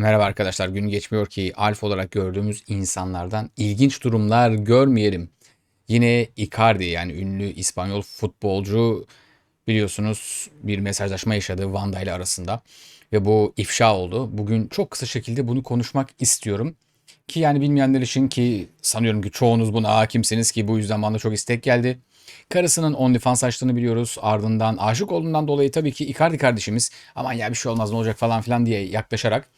Merhaba arkadaşlar. Gün geçmiyor ki alfa olarak gördüğümüz insanlardan ilginç durumlar görmeyelim. Yine Icardi yani ünlü İspanyol futbolcu biliyorsunuz bir mesajlaşma yaşadı Vanda ile arasında ve bu ifşa oldu. Bugün çok kısa şekilde bunu konuşmak istiyorum. Ki yani bilmeyenler için ki sanıyorum ki çoğunuz buna hakimsiniz ki bu yüzden bana çok istek geldi. Karısının OnlyFans açtığını biliyoruz. Ardından aşık olduğundan dolayı tabii ki Icardi kardeşimiz aman ya bir şey olmaz ne olacak falan filan diye yaklaşarak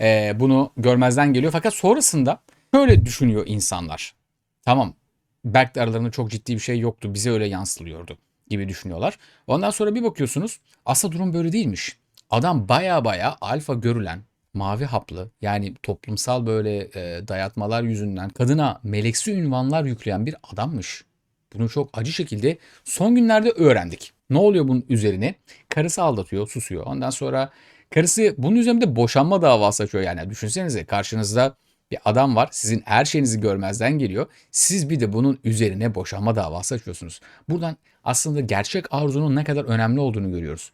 e, bunu görmezden geliyor. Fakat sonrasında şöyle düşünüyor insanlar. Tamam Berk'le aralarında çok ciddi bir şey yoktu. Bize öyle yansıtılıyordu gibi düşünüyorlar. Ondan sonra bir bakıyorsunuz aslında durum böyle değilmiş. Adam baya baya alfa görülen mavi haplı yani toplumsal böyle e, dayatmalar yüzünden kadına meleksi ünvanlar yükleyen bir adammış. Bunu çok acı şekilde son günlerde öğrendik. Ne oluyor bunun üzerine? Karısı aldatıyor, susuyor. Ondan sonra karısı bunun üzerinde boşanma davası açıyor. Yani düşünsenize karşınızda bir adam var. Sizin her şeyinizi görmezden geliyor. Siz bir de bunun üzerine boşanma davası açıyorsunuz. Buradan aslında gerçek arzunun ne kadar önemli olduğunu görüyoruz.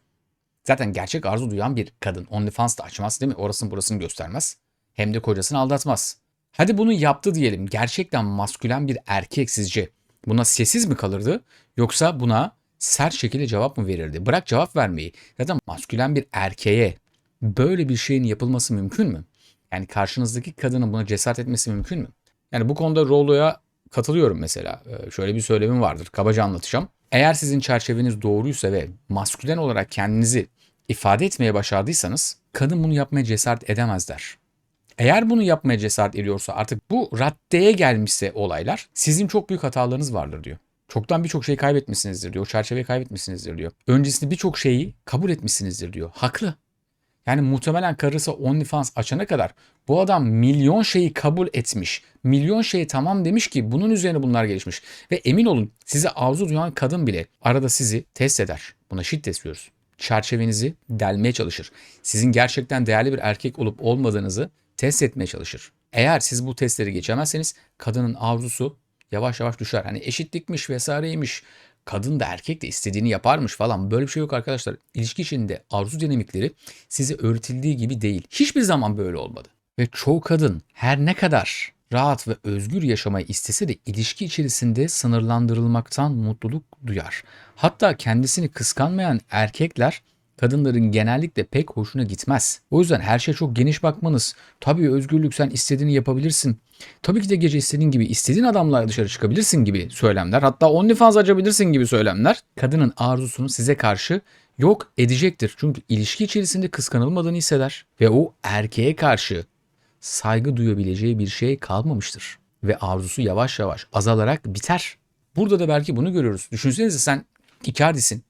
Zaten gerçek arzu duyan bir kadın OnlyFans da açmaz değil mi? Orasını burasını göstermez. Hem de kocasını aldatmaz. Hadi bunu yaptı diyelim. Gerçekten maskülen bir erkek sizce buna sessiz mi kalırdı yoksa buna sert şekilde cevap mı verirdi? Bırak cevap vermeyi. Zaten maskülen bir erkeğe böyle bir şeyin yapılması mümkün mü? Yani karşınızdaki kadının buna cesaret etmesi mümkün mü? Yani bu konuda Rollo'ya katılıyorum mesela. Ee, şöyle bir söylemim vardır. Kabaca anlatacağım. Eğer sizin çerçeveniz doğruysa ve maskülen olarak kendinizi ifade etmeye başardıysanız kadın bunu yapmaya cesaret edemezler. Eğer bunu yapmaya cesaret ediyorsa artık bu raddeye gelmişse olaylar sizin çok büyük hatalarınız vardır diyor. Çoktan birçok şey kaybetmişsinizdir diyor. Çerçeveyi kaybetmişsinizdir diyor. Öncesinde birçok şeyi kabul etmişsinizdir diyor. Haklı. Yani muhtemelen karısı OnlyFans açana kadar bu adam milyon şeyi kabul etmiş. Milyon şeyi tamam demiş ki bunun üzerine bunlar gelişmiş. Ve emin olun size arzu duyan kadın bile arada sizi test eder. Buna şiddet istiyoruz. Çerçevenizi delmeye çalışır. Sizin gerçekten değerli bir erkek olup olmadığınızı test etmeye çalışır. Eğer siz bu testleri geçemezseniz kadının arzusu yavaş yavaş düşer. Hani eşitlikmiş vesaireymiş. Kadın da erkek de istediğini yaparmış falan. Böyle bir şey yok arkadaşlar. İlişki içinde arzu dinamikleri size öğretildiği gibi değil. Hiçbir zaman böyle olmadı. Ve çoğu kadın her ne kadar rahat ve özgür yaşamayı istese de ilişki içerisinde sınırlandırılmaktan mutluluk duyar. Hatta kendisini kıskanmayan erkekler kadınların genellikle pek hoşuna gitmez. O yüzden her şey çok geniş bakmanız. Tabii özgürlük sen istediğini yapabilirsin. Tabii ki de gece istediğin gibi istediğin adamlarla dışarı çıkabilirsin gibi söylemler. Hatta OnlyFans açabilirsin gibi söylemler. Kadının arzusunu size karşı yok edecektir. Çünkü ilişki içerisinde kıskanılmadığını hisseder. Ve o erkeğe karşı saygı duyabileceği bir şey kalmamıştır. Ve arzusu yavaş yavaş azalarak biter. Burada da belki bunu görüyoruz. Düşünsenize sen Icardi'sin.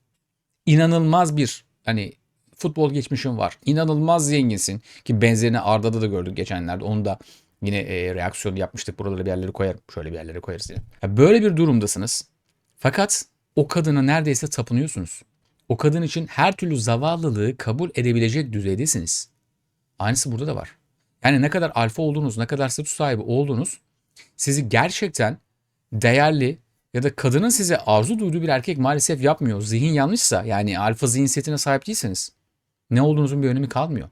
İnanılmaz bir hani futbol geçmişin var. İnanılmaz zenginsin ki benzerini Arda'da da gördük geçenlerde. Onu da yine e, reaksiyon yapmıştık. Buraları bir yerlere koyarım. Şöyle bir yerlere koyarız diye. Ya böyle bir durumdasınız. Fakat o kadına neredeyse tapınıyorsunuz. O kadın için her türlü zavallılığı kabul edebilecek düzeydesiniz. Aynısı burada da var. Yani ne kadar alfa olduğunuz, ne kadar statü sahibi olduğunuz sizi gerçekten değerli, ya da kadının size arzu duyduğu bir erkek maalesef yapmıyor. Zihin yanlışsa yani alfa zihin setine sahip değilseniz ne olduğunuzun bir önemi kalmıyor.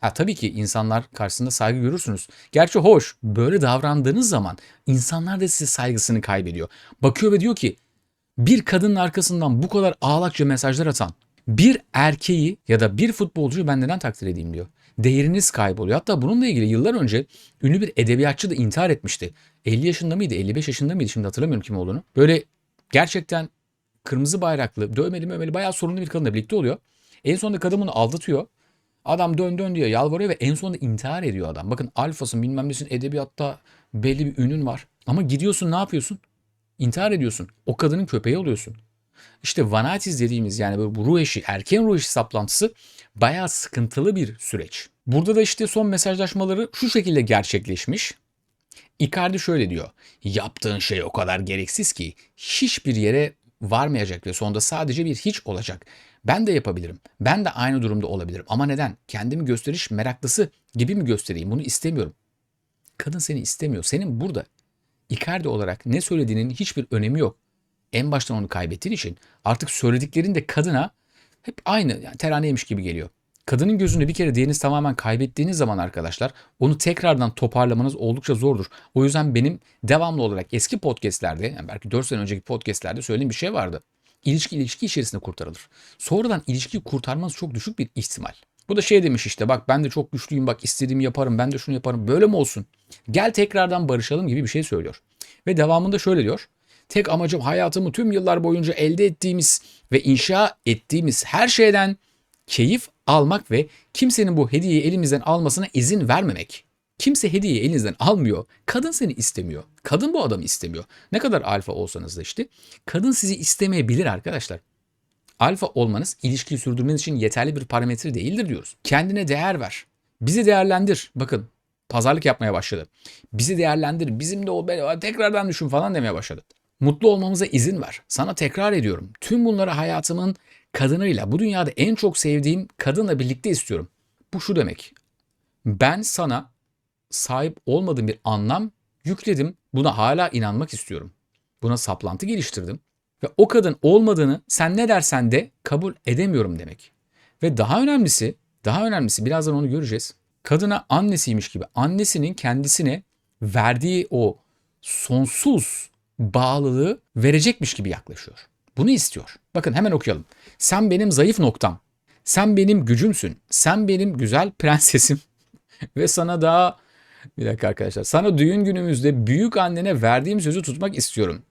Ha tabii ki insanlar karşısında saygı görürsünüz. Gerçi hoş böyle davrandığınız zaman insanlar da size saygısını kaybediyor. Bakıyor ve diyor ki bir kadının arkasından bu kadar ağlakça mesajlar atan bir erkeği ya da bir futbolcuyu ben neden takdir edeyim diyor. Değeriniz kayboluyor. Hatta bununla ilgili yıllar önce ünlü bir edebiyatçı da intihar etmişti. 50 yaşında mıydı 55 yaşında mıydı şimdi hatırlamıyorum kim olduğunu. Böyle gerçekten kırmızı bayraklı dövmeli mövmeli bayağı sorunlu bir kadınla birlikte oluyor. En sonunda kadın bunu aldatıyor. Adam dön dön diyor yalvarıyor ve en sonunda intihar ediyor adam. Bakın alfasın bilmem nesin edebiyatta belli bir ünün var. Ama gidiyorsun ne yapıyorsun? İntihar ediyorsun. O kadının köpeği oluyorsun. İşte vanatis dediğimiz yani böyle bu ruh eşi, erken ruh eşi saplantısı bayağı sıkıntılı bir süreç. Burada da işte son mesajlaşmaları şu şekilde gerçekleşmiş. Icardi şöyle diyor. Yaptığın şey o kadar gereksiz ki hiçbir yere varmayacak ve sonunda sadece bir hiç olacak. Ben de yapabilirim. Ben de aynı durumda olabilirim. Ama neden? Kendimi gösteriş meraklısı gibi mi göstereyim? Bunu istemiyorum. Kadın seni istemiyor. Senin burada Icardi olarak ne söylediğinin hiçbir önemi yok. En baştan onu kaybettiğin için artık söylediklerin de kadına hep aynı yani teraneymiş gibi geliyor. Kadının gözünde bir kere değerinizi tamamen kaybettiğiniz zaman arkadaşlar onu tekrardan toparlamanız oldukça zordur. O yüzden benim devamlı olarak eski podcastlerde yani belki 4 sene önceki podcastlerde söylediğim bir şey vardı. İlişki ilişki içerisinde kurtarılır. Sonradan ilişkiyi kurtarmanız çok düşük bir ihtimal. Bu da şey demiş işte bak ben de çok güçlüyüm bak istediğimi yaparım ben de şunu yaparım böyle mi olsun? Gel tekrardan barışalım gibi bir şey söylüyor. Ve devamında şöyle diyor. Tek amacım hayatımı tüm yıllar boyunca elde ettiğimiz ve inşa ettiğimiz her şeyden keyif almak ve kimsenin bu hediyeyi elimizden almasına izin vermemek. Kimse hediyeyi elinizden almıyor. Kadın seni istemiyor. Kadın bu adamı istemiyor. Ne kadar alfa olsanız da işte. Kadın sizi istemeyebilir arkadaşlar. Alfa olmanız ilişkiyi sürdürmeniz için yeterli bir parametre değildir diyoruz. Kendine değer ver. Bizi değerlendir. Bakın pazarlık yapmaya başladı. Bizi değerlendir. Bizim de o tekrardan düşün falan demeye başladı. Mutlu olmamıza izin ver. Sana tekrar ediyorum. Tüm bunları hayatımın kadınıyla, bu dünyada en çok sevdiğim kadınla birlikte istiyorum. Bu şu demek. Ben sana sahip olmadığım bir anlam yükledim. Buna hala inanmak istiyorum. Buna saplantı geliştirdim. Ve o kadın olmadığını sen ne dersen de kabul edemiyorum demek. Ve daha önemlisi, daha önemlisi birazdan onu göreceğiz. Kadına annesiymiş gibi annesinin kendisine verdiği o sonsuz bağlılığı verecekmiş gibi yaklaşıyor. Bunu istiyor. Bakın hemen okuyalım. Sen benim zayıf noktam. Sen benim gücümsün. Sen benim güzel prensesim. Ve sana daha bir dakika arkadaşlar. Sana düğün günümüzde büyük annene verdiğim sözü tutmak istiyorum.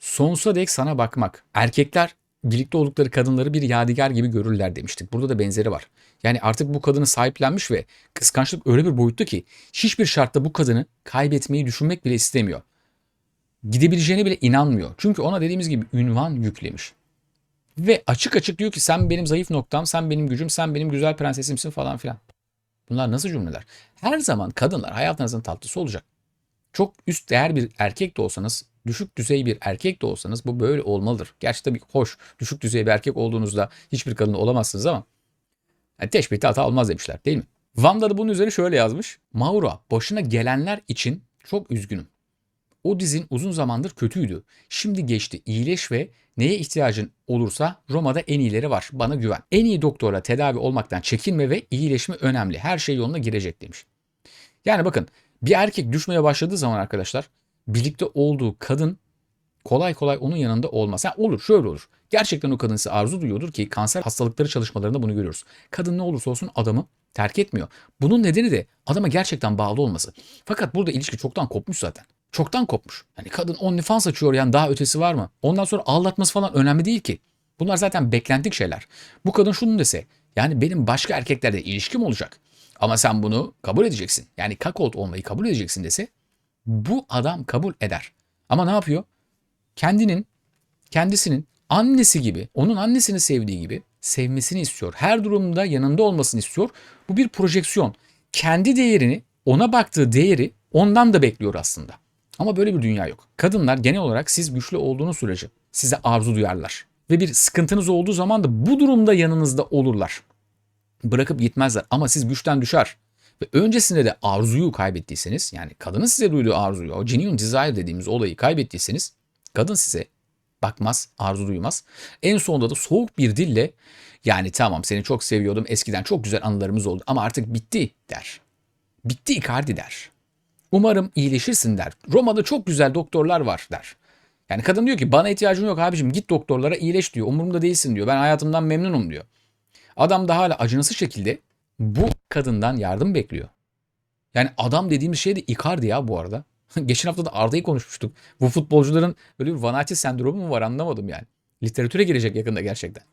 Sonsuza dek sana bakmak. Erkekler birlikte oldukları kadınları bir yadigar gibi görürler demiştik. Burada da benzeri var. Yani artık bu kadını sahiplenmiş ve kıskançlık öyle bir boyutta ki hiçbir şartta bu kadını kaybetmeyi düşünmek bile istemiyor. Gidebileceğine bile inanmıyor. Çünkü ona dediğimiz gibi ünvan yüklemiş. Ve açık açık diyor ki sen benim zayıf noktam, sen benim gücüm, sen benim güzel prensesimsin falan filan. Bunlar nasıl cümleler? Her zaman kadınlar hayatınızın tatlısı olacak. Çok üst değer bir erkek de olsanız, düşük düzey bir erkek de olsanız bu böyle olmalıdır. Gerçi tabii hoş, düşük düzey bir erkek olduğunuzda hiçbir kadın olamazsınız ama yani teşbihte hata olmaz demişler değil mi? Vanda da bunun üzerine şöyle yazmış. Mauro, başına gelenler için çok üzgünüm. O dizin uzun zamandır kötüydü. Şimdi geçti. İyileş ve neye ihtiyacın olursa Roma'da en iyileri var. Bana güven. En iyi doktorla tedavi olmaktan çekinme ve iyileşme önemli. Her şey yoluna girecek demiş. Yani bakın bir erkek düşmeye başladığı zaman arkadaşlar birlikte olduğu kadın kolay kolay onun yanında olmaz. Yani olur şöyle olur. Gerçekten o kadın size arzu duyuyordur ki kanser hastalıkları çalışmalarında bunu görüyoruz. Kadın ne olursa olsun adamı terk etmiyor. Bunun nedeni de adama gerçekten bağlı olması. Fakat burada ilişki çoktan kopmuş zaten. Çoktan kopmuş. Yani kadın OnlyFans açıyor yani daha ötesi var mı? Ondan sonra aldatması falan önemli değil ki. Bunlar zaten beklentik şeyler. Bu kadın şunu dese yani benim başka erkeklerle ilişkim olacak. Ama sen bunu kabul edeceksin. Yani kakolt olmayı kabul edeceksin dese bu adam kabul eder. Ama ne yapıyor? Kendinin, kendisinin annesi gibi, onun annesini sevdiği gibi sevmesini istiyor. Her durumda yanında olmasını istiyor. Bu bir projeksiyon. Kendi değerini, ona baktığı değeri ondan da bekliyor aslında. Ama böyle bir dünya yok. Kadınlar genel olarak siz güçlü olduğunuz sürece size arzu duyarlar. Ve bir sıkıntınız olduğu zaman da bu durumda yanınızda olurlar. Bırakıp gitmezler ama siz güçten düşer. Ve öncesinde de arzuyu kaybettiyseniz yani kadının size duyduğu arzuyu o genuine desire dediğimiz olayı kaybettiyseniz kadın size bakmaz, arzu duymaz. En sonunda da soğuk bir dille yani tamam seni çok seviyordum eskiden çok güzel anılarımız oldu ama artık bitti der. Bitti Icardi der. Umarım iyileşirsin der. Roma'da çok güzel doktorlar var der. Yani kadın diyor ki bana ihtiyacın yok abicim git doktorlara iyileş diyor. Umurumda değilsin diyor. Ben hayatımdan memnunum diyor. Adam da hala acınası şekilde bu kadından yardım bekliyor. Yani adam dediğimiz şey de Icardi ya bu arada. Geçen hafta da Arda'yı konuşmuştuk. Bu futbolcuların böyle bir Vanati sendromu mu var anlamadım yani. Literatüre girecek yakında gerçekten.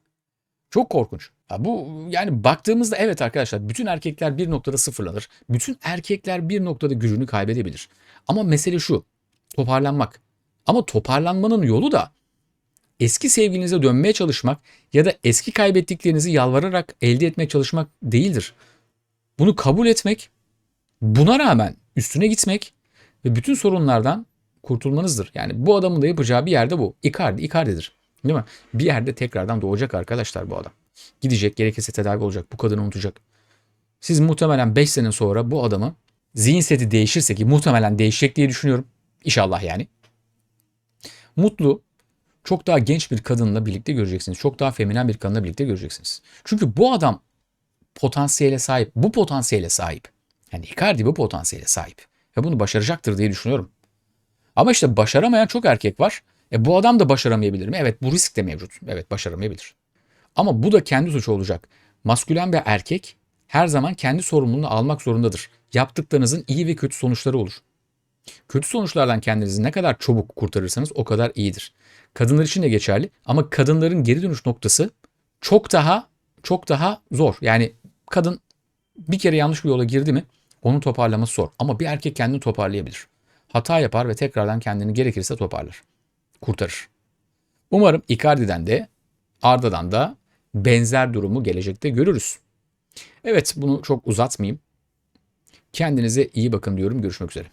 Çok korkunç. Ha bu yani baktığımızda evet arkadaşlar bütün erkekler bir noktada sıfırlanır. Bütün erkekler bir noktada gücünü kaybedebilir. Ama mesele şu. Toparlanmak. Ama toparlanmanın yolu da eski sevgilinize dönmeye çalışmak ya da eski kaybettiklerinizi yalvararak elde etmeye çalışmak değildir. Bunu kabul etmek, buna rağmen üstüne gitmek ve bütün sorunlardan kurtulmanızdır. Yani bu adamın da yapacağı bir yerde bu. Icardi, Icardi'dir. Değil mi? Bir yerde tekrardan doğacak arkadaşlar bu adam. Gidecek, gerekirse tedavi olacak, bu kadını unutacak. Siz muhtemelen 5 sene sonra bu adamı zihin seti değişirse ki muhtemelen değişecek diye düşünüyorum. İnşallah yani. Mutlu, çok daha genç bir kadınla birlikte göreceksiniz. Çok daha feminen bir kadınla birlikte göreceksiniz. Çünkü bu adam potansiyele sahip. Bu potansiyele sahip. Yani Icardi bu potansiyele sahip. Ve bunu başaracaktır diye düşünüyorum. Ama işte başaramayan çok erkek var. E bu adam da başaramayabilir mi? Evet bu risk de mevcut. Evet başaramayabilir. Ama bu da kendi suçu olacak. Maskülen bir erkek her zaman kendi sorumluluğunu almak zorundadır. Yaptıklarınızın iyi ve kötü sonuçları olur. Kötü sonuçlardan kendinizi ne kadar çabuk kurtarırsanız o kadar iyidir. Kadınlar için de geçerli ama kadınların geri dönüş noktası çok daha çok daha zor. Yani kadın bir kere yanlış bir yola girdi mi onu toparlaması zor. Ama bir erkek kendini toparlayabilir. Hata yapar ve tekrardan kendini gerekirse toparlar. Kurtarır. Umarım Icardi'den de Arda'dan da benzer durumu gelecekte görürüz. Evet bunu çok uzatmayayım. Kendinize iyi bakın diyorum. Görüşmek üzere.